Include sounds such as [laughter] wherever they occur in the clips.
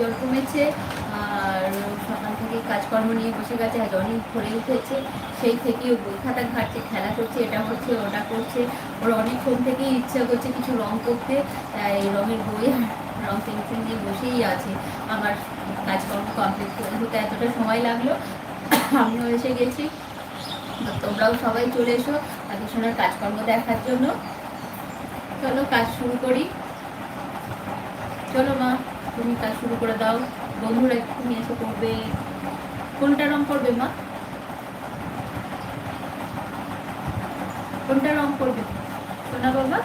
জল কমেছে, আর সকাল থেকে কাজকর্ম নিয়ে বসে গেছে, আজ অনেক ভরে উঠেছে, সেই থেকে বই খাতা ঘাটছে খেলা করছে, এটা করছে ওটা করছে। ওর অনেকক্ষণ থেকেই ইচ্ছা করছে কিছু রং করতে, তাই রঙের বই আর রং পেন্সিল নিয়ে বসেই আছে। আমার কাজকর্ম কমপ্লিট করে হতে এতটা সময় লাগল। আমিও এসে গেছি। তোমরাও সবাই চলে এসো পাখি সোনার কাজকর্ম দেখার জন্য। চলো, কাজ শুরু করি। চলো মা। তুমি কাজ শুরু করে দাও। বন্ধুরা নিয়ে এসে করবে। কোনটা রং করবে মা? কোনটা রং করবে? সোনা বাবা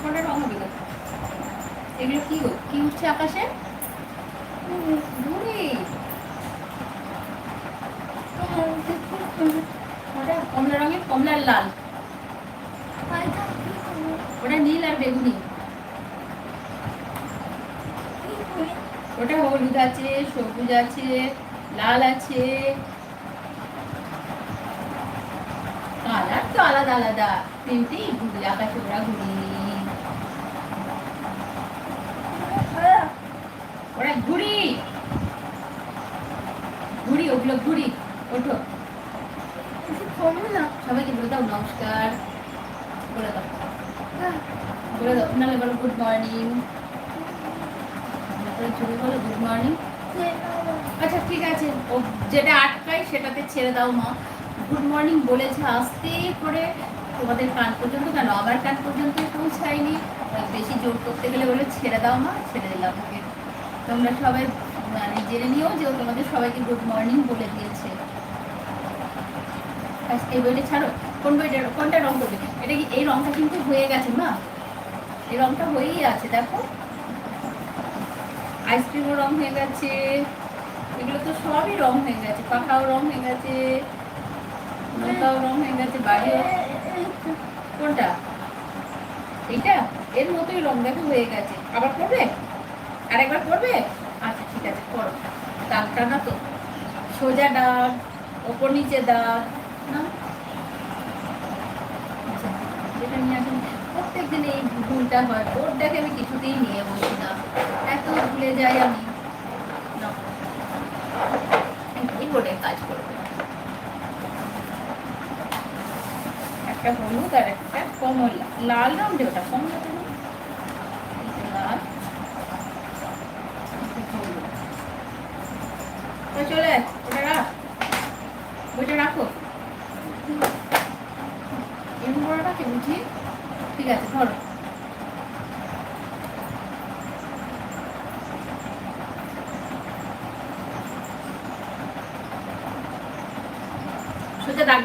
কোনটা রং হবে গো? এগুলো কি কি উঠছে আকাশে ঘুড়ি ওটা কমলা রঙের কমলার লাল ওটা নীল আর বেগুনি ওটা হলুদ আছে সবুজ আছে লাল আছে কালার তো আলাদা আলাদা তিনটেই ঘুরি আকাশে ওরা ঘুরি ওরা ঘুড়ি ঘুড়ি ওগুলো ঘুড়ি ওঠো। সবাইকে বলে দাও নমস্কার। বলে দাও। বলে দাও নাহলে বলো গুড মর্নিং ছবি বলো গুড মর্নিং আচ্ছা ঠিক আছে। ও যেটা আটকায় সেটাতে ছেড়ে দাও মা। গুড মর্নিং বলেছে আস্তে করে তোমাদের কান পর্যন্ত কেন? আমার কান পর্যন্ত পৌঁছায়নি। বেশি জোর করতে গেলে বলে ছেড়ে দাও মা। ছেড়ে দিলাম ওকে। তোমরা সবাই মানে জেনে নিও যে ও তোমাদের সবাইকে গুড মর্নিং বলে দিয়েছে। এই বইটা ছাড়ো, কোন বইটা, কোনটা রং করবে? এটা কি, এই রংটা কিন্তু হয়ে গেছে মা এই রংটা হয়েই আছে, দেখো। আইসক্রিমও রং হয়ে গেছে, এগুলো তো সবই রং হয়ে গেছে, পাখাও রং হয়ে গেছে নৌকাও রং হয়ে গেছে বাড়িও কোনটা? এইটা? এর মতোই রং দেখো হয়ে গেছে। আবার করবে আরেকবার করবে ঠিক আছে তো সোজা দাগ ওপর নিচে দাগ না? আচ্ছা, যেটা নিয়ে এই ভুলটা হয়। আমি কিছুতেই নিয়ে বসি না। এত ভুলে যাই আমি। কাজ করবে। একটা হলুদ আর একটা কমলা। লাল রঙ ওটা কমলা কেন? এই যে লাল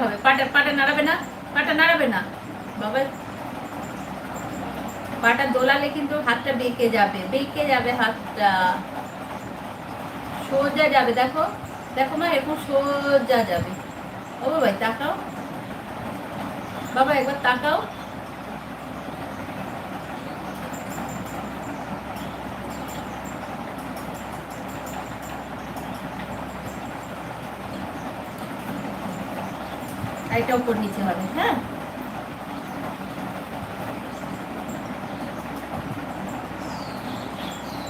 ওটা পাটা পাটা নাড়াবে না? পাটা নাড়াবে না? বাবা, পাটা দোলালে কিন্তু হাতটা বেঁকে যাবে বেঁকে যাবে হাতটা। সোজা যাবে, দেখো দেখো মা, এরকম সোজা যাবে। ও ভাই তাকাও। বাবা, একবার তাকাও। এটা উপর নিচে হবে হ্যাঁ?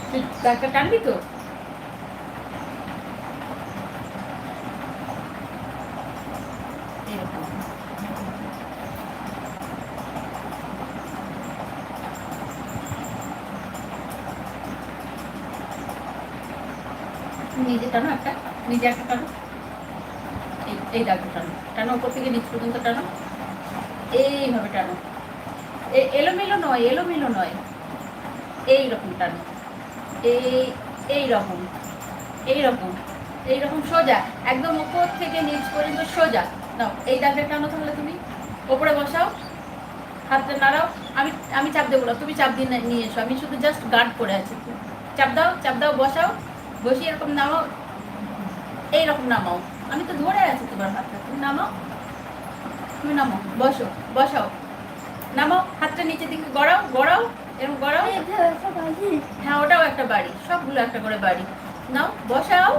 তুই টানবি তো এরকম নিজে টানো একটা নিজে একটা টানো। এই এই দাগটা টানো। টানো উপর থেকে নিচ পর্যন্ত টানো। এইভাবে টানো। এলোমেলো নয় এলোমেলো নয়। এই রকম টানো। এই এই রকম এই রকম এই রকম সোজা। একদম উপর থেকে নিচ পর্যন্ত সোজা। নাও, এই দাগটা টানো তাহলে তুমি। ওপরে বসাও। হাতটা নাড়াও। আমি আমি চাপ দেবো না। তুমি চাপ দিয়ে নিয়ে এসো। আমি শুধু জাস্ট গার্ড করে আছি। চাপ দাও চাপ দাও, বসাও। বসিয়ে এরকম নামাও এইরকম নামাও। আমি তো ধরে আছি তোমার হাতটা তুমি নামাও। তুমি নামো বসো বসাও। নামাও হাতটা নিচের দিকে গড়াও গড়াও এরকম গড়াও। হ্যাঁ ওটাও একটা বাড়ি। সবগুলো একটা করে বাড়ি। নাও বসাও।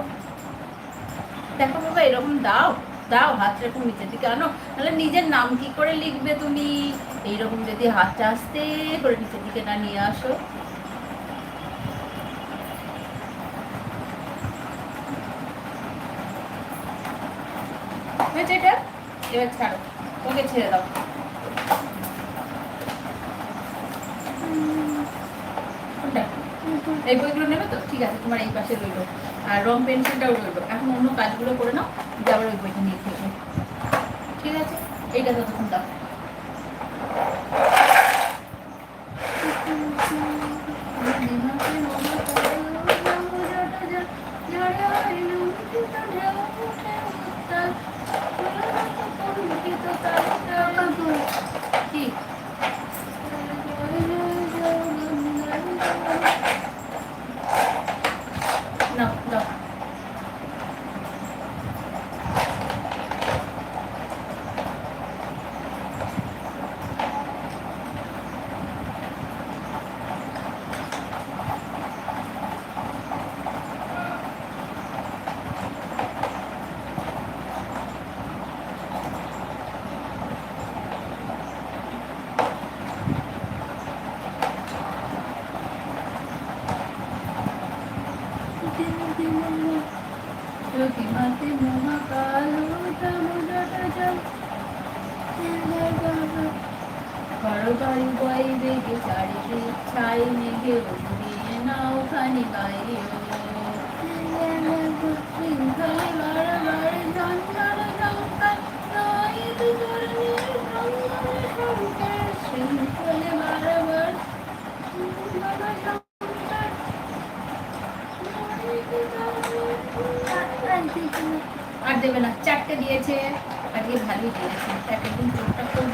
দেখো বাবা এরকম দাও দাও হাতটা এরকম নিচের দিকে আনো। তাহলে নিজের নাম কি করে লিখবে তুমি? এইরকম যদি হাতটা আসতে করে নিচের দিকে না নিয়ে আসো। হয়েছে এটা? এবার ছাড়ো। ওকে ছেড়ে দাও? এই বইগুলো নেবে তো? ঠিক আছে, তোমার এই পাশে রইল। আর রং পেন্সিলটাও রইল। এখন অন্য কাজগুলো করে নাও, যে আবার ওই বইটা নিয়ে খেলবে ঠিক আছে? এইটা ততক্ষণ দাও। আর দেবে না। চারটে দিয়েছে, আজকে ভালোই দিয়েছে। একদিন চোখটা খুব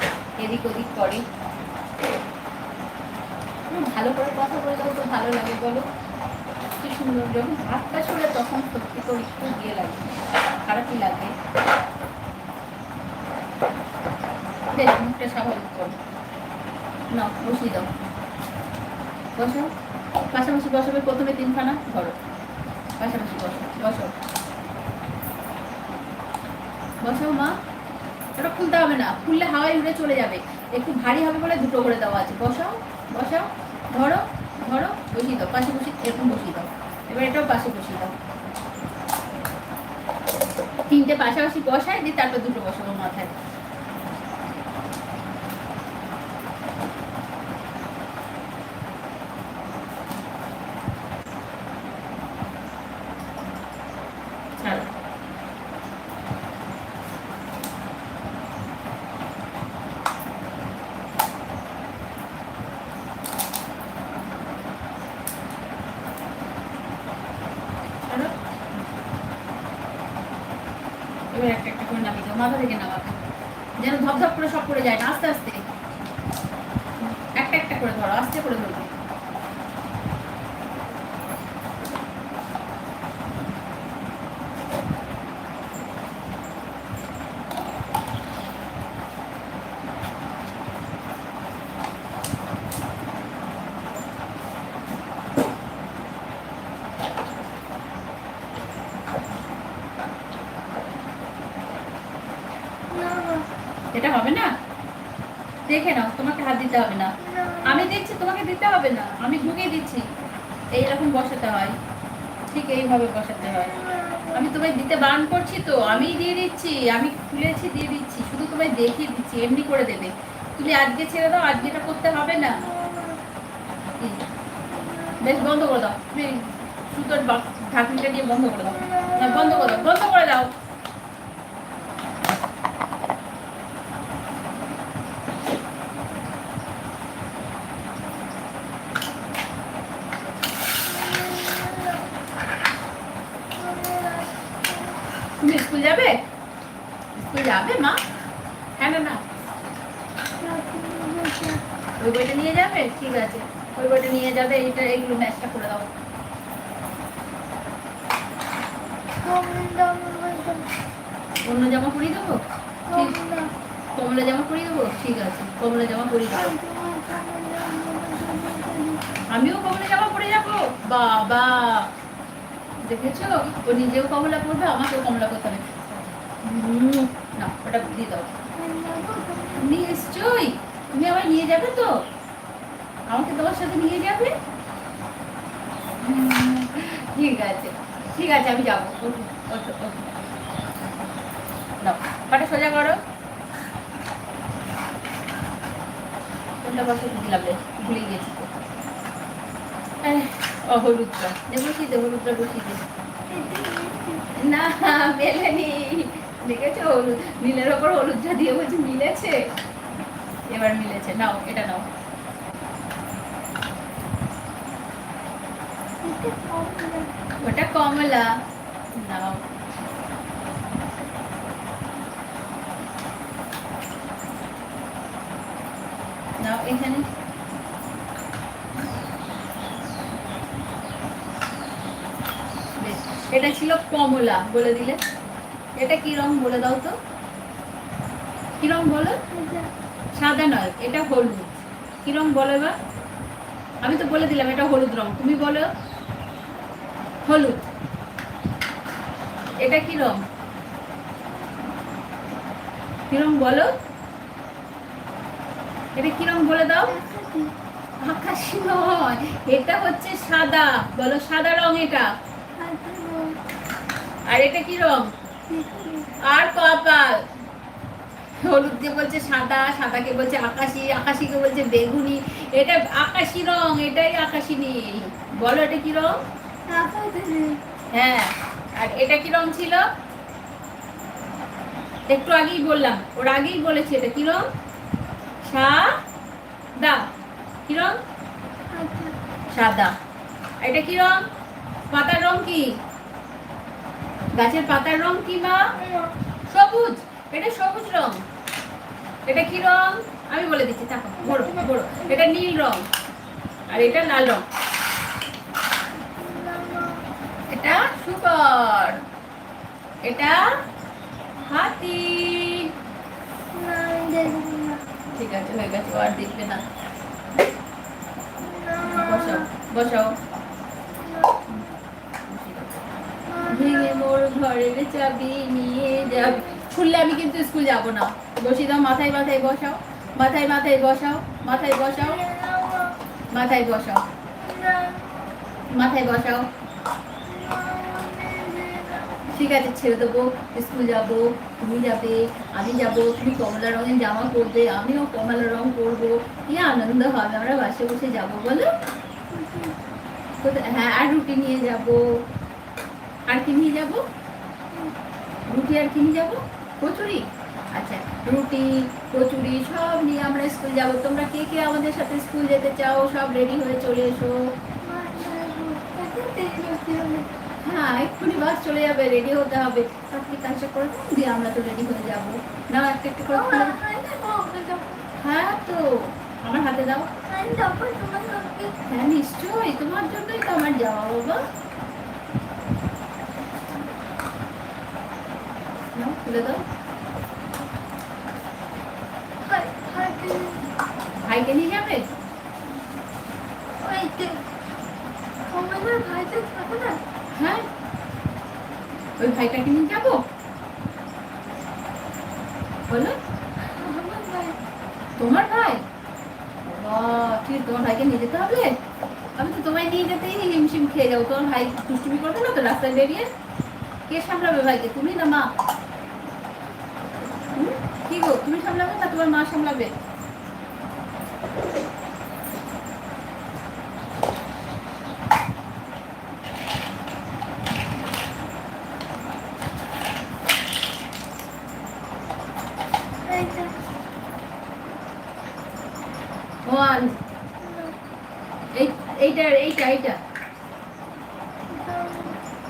এদিক ওদিক করে। ভালো করে কথা বলে তো ভালো লাগে, বলো। কি সুন্দর যখন হাতটা ছড়ে তখন সত্যি করে একটু গিয়ে লাগে, খারাপই লাগে। বেশ মুখটা স্বাভাবিক করো না বসিয়ে দাও। বসো। পাশাপাশি বসাবে প্রথমে তিনখানা, ধরো। পাশাপাশি বসো বসো। বসো মা। এটা খুলতে হবে না। খুললে হাওয়ায় উড়ে চলে যাবে। একটু ভারী হবে বলে দুটো করে দেওয়া আছে। বসাও বসাও, ধরো ধরো, বসিয়ে দাও। পাশে বসি এরকম বসিয়ে দাও। এবার এটাও পাশে বসিয়ে দাও। তিনটে পাশাপাশি বসায়, দিয়ে তারপর দুটো বসাবো মাথায় ছাড়ো ছাড়ো। এবার একটা একটা করে নামিয়ে দাও মাথা থেকে নামাবে যেন ধপধপ করে সব পড়ে যায় না আস্তে আস্তে একটা একটা করে ধরো আস্তে করে ধরবে এটা হবে না? দেখে নাও তোমাকে হাত দিতে হবে না। আমি দিচ্ছি তোমাকে দিতে হবে না। আমি ঢুকিয়ে দিচ্ছি। এইরকম বসাতে হয়। ঠিক এইভাবে বসাতে হয়। আমি তোমায় দিতে বারণ করছি তো আমি দিয়ে দিচ্ছি আমি খুলেছি দিয়ে দিচ্ছি। শুধু তোমায় দেখিয়ে দিচ্ছি এমনি করে দেবে। তুমি আজকে ছেড়ে দাও আজকে এটা করতে হবে না। বেশ বন্ধ করে দাও। তুমি সুতোর ঢাকনিটা দিয়ে বন্ধ করে দাও। বন্ধ করে দাও বন্ধ করে দাও তুমি স্কুল যাবে স্কুল যাবে মা হ্যাঁ না না ওই বইটা নিয়ে যাবে ঠিক আছে ওই বইটা নিয়ে যাবে এইটা এইগুলো ম্যাচটা করে দাও অন্য জামা পরিয়ে দেবো ঠিক কমলা জামা পরিয়ে দেবো ঠিক আছে কমলা জামা পরিয়ে দেবো আমিও কমলা জামা পরে যাব বাবা দেখেছ ও নিজেও কমলা পরবে আমাকেও কমলা করতে হবে হুম, না ওটা দিয়ে দাও। নিশ্চয়ই, তুমি আবার নিয়ে যাবে তো? আমাকে তোমার সাথে নিয়ে যাবে? ঠিক আছে ঠিক আছে, আমি যাব। পাটা সোজা করো। কোনটা বসে দিলাম রে, ভুলে ও হলুদটা দে বসিয়ে দে হলুদটা বসিয়ে দে না, মেলেনি। দেখেছ হলুদ নীলের ওপর হলুদটা দিয়ে বলছি মিলেছে। এবার মিলেছে নাও এটা নাও। ওটা কমলা নাও। নাও এখানে। এটা ছিল কমলা বলে দিলে। এটা কি রং বলে দাও তো? কি রং বলো? সাদা। নয় এটা হলুদ। কি রং বলো এবার? আমি তো বলে দিলাম এটা হলুদ রং। তুমি বলো। হলুদ। এটা কি রং? কি রং বলো? এটা কি রং বলে দাও? আকাশি। নয় এটা হচ্ছে সাদা। বলো সাদা রং এটা। আর এটা কি রং? আর কপাল? হলুদ দিয়ে বলছে সাদা, সাদাকে বলছে আকাশি, আকাশিকে বলছে বেগুনি। এটা আকাশি রং, এটাই আকাশি নীল। বলো এটা কি রং? হ্যাঁ। আর এটা কি রং ছিল? একটু আগেই বললাম, ওর আগেই বলেছি এটা। কি রং? সাদা। কি রং? সাদা। এটা কি রং? পাতার রং কি? গাছের পাতার রং কি মা? সবুজ। এটা সবুজ রং। এটা কি রং? আমি বলে দিচ্ছি, থাকো বড় বড় এটা নীল রং, আর এটা লাল রং। এটা শুকর। এটা হাতি। ঠিক আছে, হয়ে গেছে, আর দেখবে না। বসাও বসাও। মোর ঘরের চাবি নিয়ে আমি কিন্তু স্কুল যাব না। বসিয়ে দাও মাথায় মাথায় বসাও, মাথায় মাথায় বসাও মাথায় বসাও মাথায় বসাও মাথায় বসাও। ঠিক আছে, ছেড়ে দেবো, স্কুল যাব, তুমি যাবে, আমি যাব, তুমি কমলা রঙের জামা পরবে, আমিও কমলা রং পরবো। কি আনন্দ হবে, আমরা বাসে বসে যাব বলো? হ্যাঁ আর রুটি নিয়ে যাব। আর কি নিয়ে যাব? রুটি আর কি নিয়ে যাব? কচুরি? আচ্ছা রুটি কচুরি সব নিয়ে আমরা স্কুল যাব। তোমরা কে কে আমাদের সাথে স্কুল যেতে চাও? সব রেডি হয়ে চলে এসো। হ্যাঁ এক্ষুনি বাস চলে যাবে রেডি হতে হবে। আপনি কাজটা করে দিয়ে আমরা তো রেডি হয়ে যাব। না একটু একটা করে হ্যাঁ তো আমার হাতে দাও। হ্যাঁ নিশ্চয়ই তোমার জন্যই তো আমার যাওয়া বাবা খুলে দাও। ভাইকে নিয়ে যাবে? হ্যাঁ ওই ভাইটাকে নিয়ে যাব? বলো। তোমার ভাই? ঠিক তোমার ভাইকে নিয়ে যেতে হবে? আমি তো তোমায় নিয়ে যেতেই হিমশিম খেয়ে যাব। তোমার ভাই দুষ্টুমি করবে না তো রাস্তায় বেরিয়ে? কে সামলাবে ভাইকে? তুমি না মা? কি গো? তুমি সামলাবে না? তোমার মা সামলাবে ওয়ান এই এইটা এইটা এইটা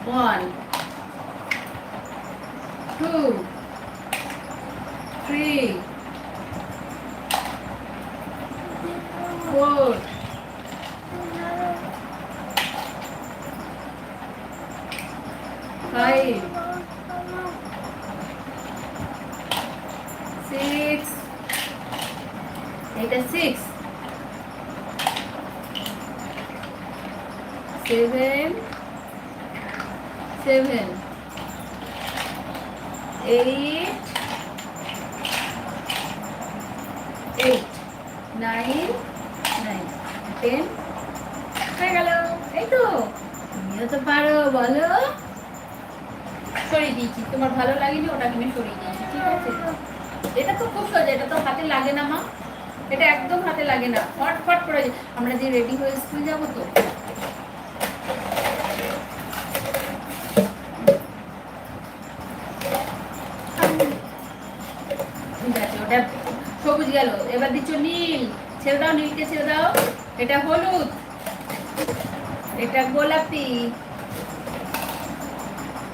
one two three four five six এটা six seven seven eight eight nine nine ten হয়ে গেল। এই তো। তুমিও তো পারো, বলো। সরিয়ে দিয়েছি। তোমার ভালো লাগেনি, ওটাকে আমি সরিয়ে দিয়েছি, ঠিক আছে? এটা তো খুব সোজা এটা তো হাতে লাগে না, মা। এটা একদম হাতে লাগে না ফট ফট করে আমরা যে রেডি হয়ে স্কুল যাব তো। ওটা সবুজ গেল। এবার দিচ্ছ নীল। ছেড়ে দাও, নীলকে ছেড়ে দাও। এটা হলুদ। এটা গোলাপি।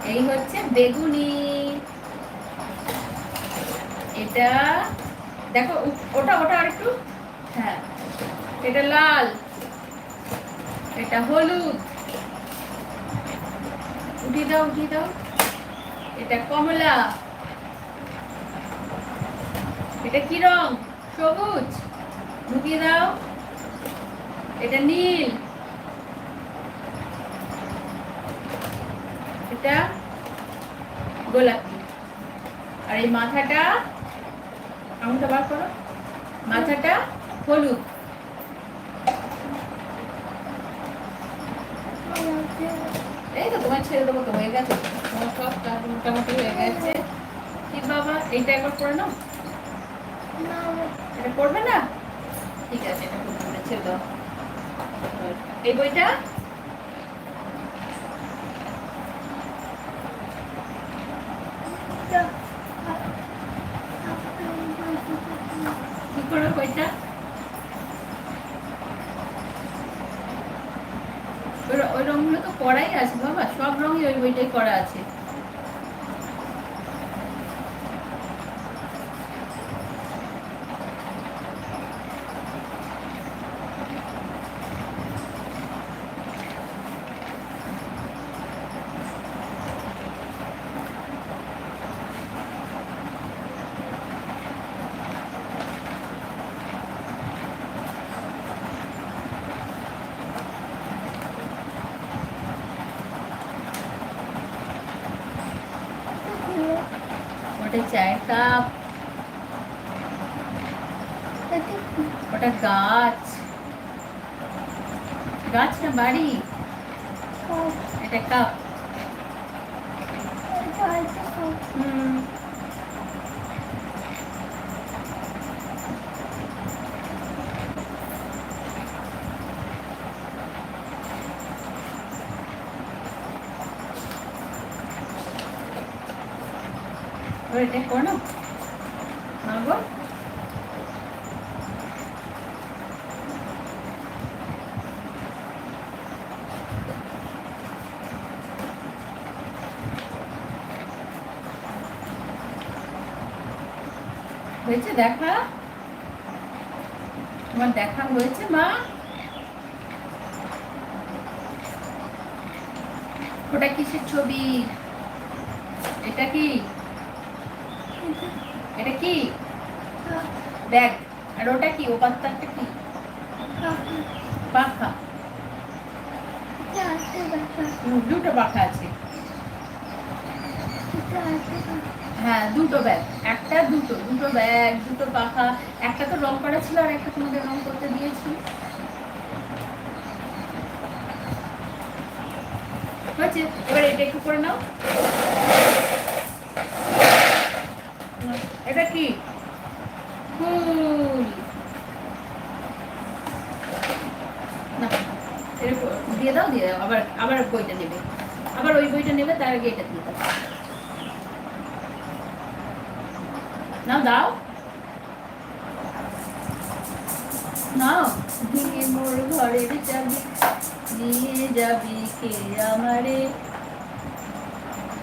এই হচ্ছে বেগুনি। এটা, দেখো ওটা ওটা আরেকটু। হ্যাঁ এটা লাল, এটা হলুদ। উঠিয়ে দাও উঠিয়ে দাও। এটা কমলা। এটা কি রং? সবুজ। ঢুকিয়ে দাও। এটা নীল এটা গোলাপি আর এই মাথাটা, আঙুলটা বার করো। মাথাটা হলুদ। এই তো তোমার ছেড়ে দেবো তো, হয়ে গেছে। তোমার সব মোটামুটি হয়ে গেছে। কি বাবা, এইটা একবার করে নাও। এটা পড়বে না? ঠিক আছে, এটা ছেড়ে দাও। এই বইটা কি করবে বইটা ওই র- ওই রঙগুলো তো করাই আছে বাবা সব রঙই ওই বইটাই করা আছে ওটা চায়ের কাপ। ওটা গাছ। গাছ না বাড়ি? এটা কাপ। হুম। এবার এটা করো মাগো হয়েছে দেখা? তোমার দেখা হয়েছে মা? ওটা কিসের ছবি এটা কি এটা কি ব্যাগ। আর ওটা কি? ও পাত্তারটা কি? পাখা। দুটো পাখা আছে। হ্যাঁ দুটো ব্যাগ। একটা, দুটো দুটো ব্যাগ, দুটো পাখা। একটা তো রং করা ছিল আর একটা তোমাদের রং করতে দিয়েছি। হয়েছে? এবার এটা একটু করে নাও। এটা কি ফুল না এরকম দিয়ে দাও দিয়ে দাও আবার বইটা নেবে। আবার ওই বইটা নেবে তার আগে এটা দিয়ে নাও দাও। নাও। ভেঙে মোর ঘরের চাবি নিয়ে যাবি কে আমারে?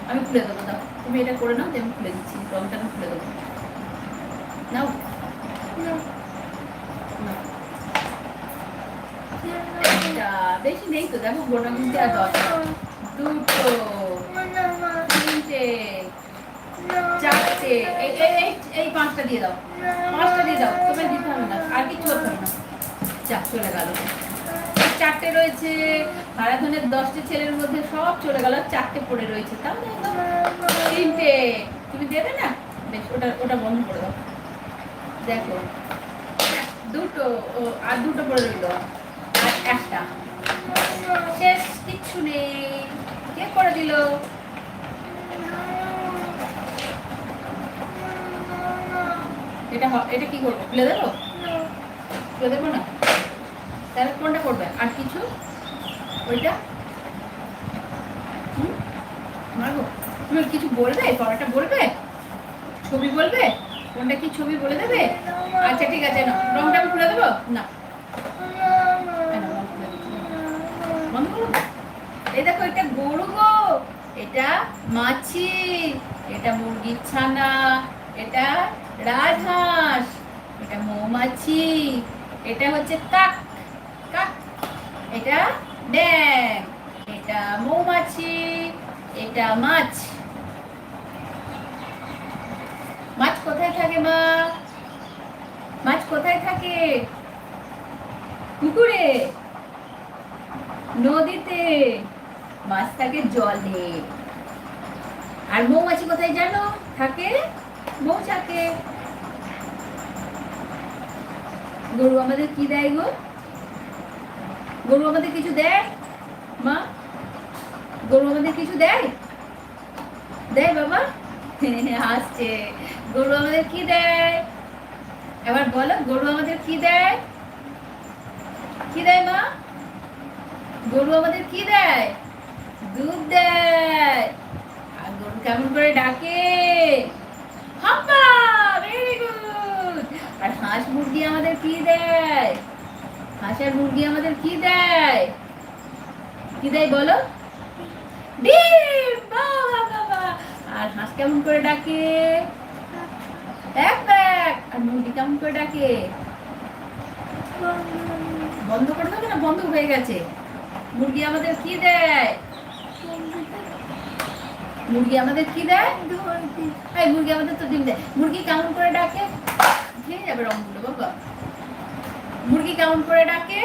আমি খুলে দেবো দাও। তুমি এটা করে নাও আমি খুলে দিচ্ছি রংটা আমি খুলে দেবো। নাও। নাও। একটা, বেশি নেই তো দেখো গোটা মিনিটে আর দশ দুটো তিনটে চারটে এই পাঁচটা দিয়ে দাও পাঁচটা দিয়ে দাও তোমায় দিতে হবে না আর কিছু হতে না যা চলে গেল। চারটে রয়েছে। হারাধনের দশটা ছেলের মধ্যে সব চলে গেল। চারটে পড়ে রয়েছে। তাহলে তিনটে। তুমি দেবে না? বেশ ওটা ওটা বন্ধ করে দাও। দেখো। দুটো আর দুটো পড়ে রইল আর একটা শেষ কিচ্ছু কে করে দিল? এটা এটা কি করব? খুলে দেবো? খুলে দেবো না? তাহলে কোনটা করবে? আর কিছু? ওইটা? তুমি কিছু বলবে? পড়াটা বলবে? ছবি বলবে? কোনটা কি ছবি বলে দেবে? আচ্ছা ঠিক আছে না রংটা আমি খুলে দেবো? না। বন্ধ করো এই দেখো, এটা গরু গো। এটা মাছি, এটা মুরগির ছানা, এটা রাজহাঁস, এটা মৌমাছি, এটা হচ্ছে কাক কাক, এটা ড্যাং এটা মৌমাছি, এটা মাছ। মাছ কোথায় থাকে মা? মাছ কোথায় থাকে? পুকুরে, নদীতে। মাছ থাকে জলে আর মৌমাছি কোথায় জানো? থাকে? মৌচাকে। গরু আমাদের কি দেয় গো? গরু আমাদের কিছু দেয়? মা? গরু আমাদের কিছু দেয়? দেয় বাবা? [laughs] হাসছে গরু আমাদের কি দেয়? এবার বলো, গরু আমাদের কি দেয়? কি দেয় মা? গরু আমাদের কি দেয়? দুধ দেয় আর গরু কেমন করে ডাকে? হাম্পা ভেরি গুড আর হাঁস মুরগি আমাদের কি দেয়? হাঁস আর মুরগি আমাদের কি দেয়? কি দেয় বলো? ডিম। বাবা বাবা আর হাঁস কেমন করে ডাকে? এক ব্যাগ। আর মুরগি কেমন করে ডাকে? বন্ধ করে দেবে না বন্ধ হয়ে গেছে। মুরগি আমাদের কি দেয়? মুরগি আমাদের কি দেয়? এই মুরগি আমাদের তো ডিম দেয়। মুরগি কেমন করে ডাকে? ভেঙে যাবে রংগুলো বাবা। মুরগি কেমন করে ডাকে?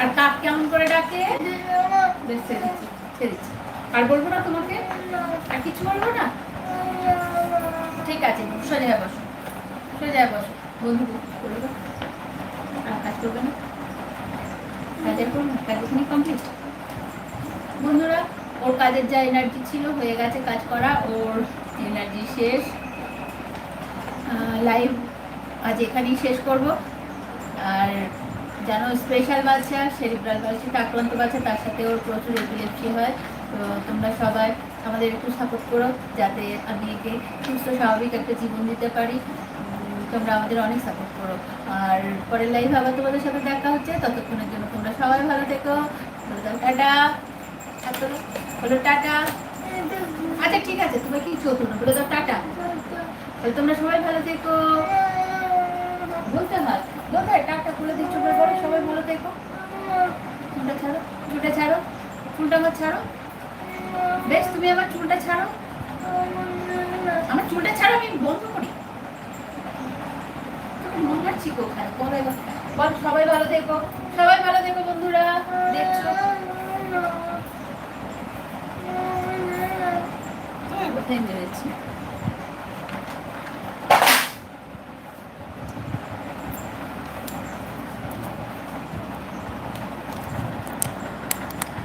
আর কাক কেমন করে ডাকে। আর বলব না তোমাকে? আর কিছু বলব না? ঠিক আছে, সোজা বসো। সোজা বসো। বন্ধু করবে আর কাজ করবে না? কাজের করবে না কাজ এখানে কমপ্লিট বন্ধুরা, ওর কাজের যা এনার্জি ছিল হয়ে গেছে কাজ করা, ওর এনার্জি শেষ। লাইভ আজ এখানেই শেষ করব। আর যেন স্পেশাল বাচ্চা সেরিব্রাল বাচ্চা আক্রান্ত বাচ্চা, তার সাথে ওর প্রচুর এপিলেপসি হয়। তো তোমরা সবাই আমাদের একটু সাপোর্ট করো, যাতে আমি একে সুস্থ, স্বাভাবিক একটা জীবন দিতে পারি। তোমরা আমাদের অনেক সাপোর্ট করো। আর পরের লাইভ আবার তোমাদের সাথে দেখা হচ্ছে, ততক্ষণের জন্য তোমরা সবাই ভালো থেকো। টাটা। টাটা। আচ্ছা ঠিক আছে, তোমার কি চোখ না বলে দাও টাটা। তাহলে তোমরা সবাই ভালো থেকো। বলতে হয়। বলতে হয় টাকটা খুলে দিচ্ছ পরে সবাই ভালো থেকো। চুলটা ছাড়ো চুলটা ছাড়ো, চুলটা আমার ছাড়ো। বেশ, তুমি আমার চুলটা ছাড়ো। আমার চুলটা ছাড়ো, আমি বন্ধ করি তোকে মন রাখছি কোথায় বলো বল সবাই ভালো থেকো সবাই ভালো থেকো বন্ধুরা। দেখছ? তুমি কোথায় মেরেছি